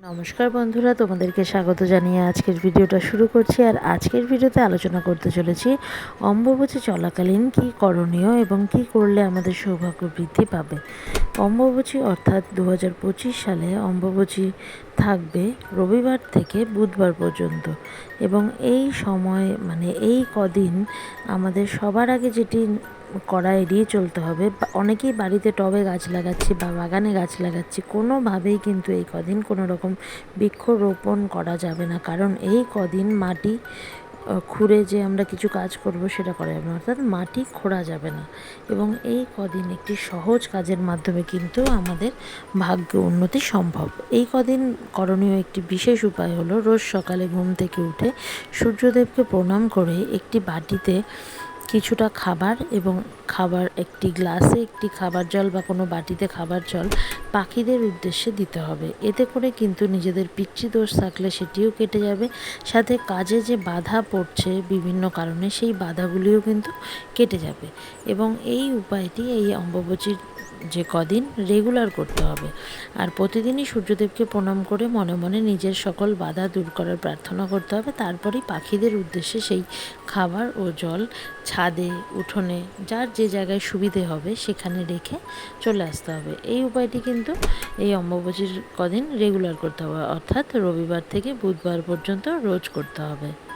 নমস্কার বন্ধুরা, তোমাদেরকে স্বাগত জানিয়ে আজকের ভিডিওটা শুরু করছি। আর আজকের ভিডিওতে আলোচনা করতে চলেছি অম্বুবচী চলাকালীন কি করণীয় এবং কি করলে আমাদের সৌভাগ্য বৃদ্ধি পাবে? অম্বুবচী অর্থাৎ দু হাজার পঁচিশ সালে অম্বুবচী থাকবে রবিবার থেকে বুধবার পর্যন্ত। এবং এই সময় মানে এই কদিন আমাদের সবার আগে যেটি করা এড়িয়ে চলতে হবে। অনেকেই বাড়িতে টবে গাছ লাগাচ্ছি বা বাগানে গাছ লাগাচ্ছি। কোনোভাবেই কিন্তু এই কদিন কোনো রকম বৃক্ষরোপণ করা যাবে না। কারণ এই কদিন মাটি খুঁড়ে যে আমরা কিছু কাজ করব সেটা করা যাবে না। অর্থাৎ মাটি খোঁড়া যাবে না। এবং এই কদিন একটি সহজ কাজের মাধ্যমে কিন্তু আমাদের ভাগ্য উন্নতি সম্ভব। এই কদিন করণীয় একটি বিশেষ উপায় হলো, রোজ সকালে ঘুম থেকে উঠে সূর্যদেবকে প্রণাম করে একটি বাটিতে কিছুটা খাবার এবং খাবার একটি গ্লাসে, একটি খাবার জল বা কোনো বাটিতে খাবার জল পাখিদের উদ্দেশ্যে দিতে হবে। এতে করে কিন্তু নিজেদের পিতৃদোষ থাকলে সেটিও কেটে যাবে। সাথে কাজে যে বাধা পড়ছে বিভিন্ন কারণে সেই বাধাগুলিও কিন্তু কেটে যাবে। এবং এই উপায়টি, এই অম্বুবচীর যে কদিন রেগুলার করতে হবে। আর প্রতিদিনই সূর্যদেবকে প্রণাম করে মনে মনে নিজের সকল বাধা দূর করার প্রার্থনা করতে হবে। তারপরেই পাখিদের উদ্দেশ্যে সেই খাবার ও জল ছাদে, উঠোনে, যার যে জায়গায় সুবিধে হবে সেখানে রেখে চলে আসতে হবে। এই উপায়টি কিন্তু এই অম্বুবচীর কদিন রেগুলার করতে হবে। অর্থাৎ রবিবার থেকে বুধবার পর্যন্ত রোজ করতে হবে।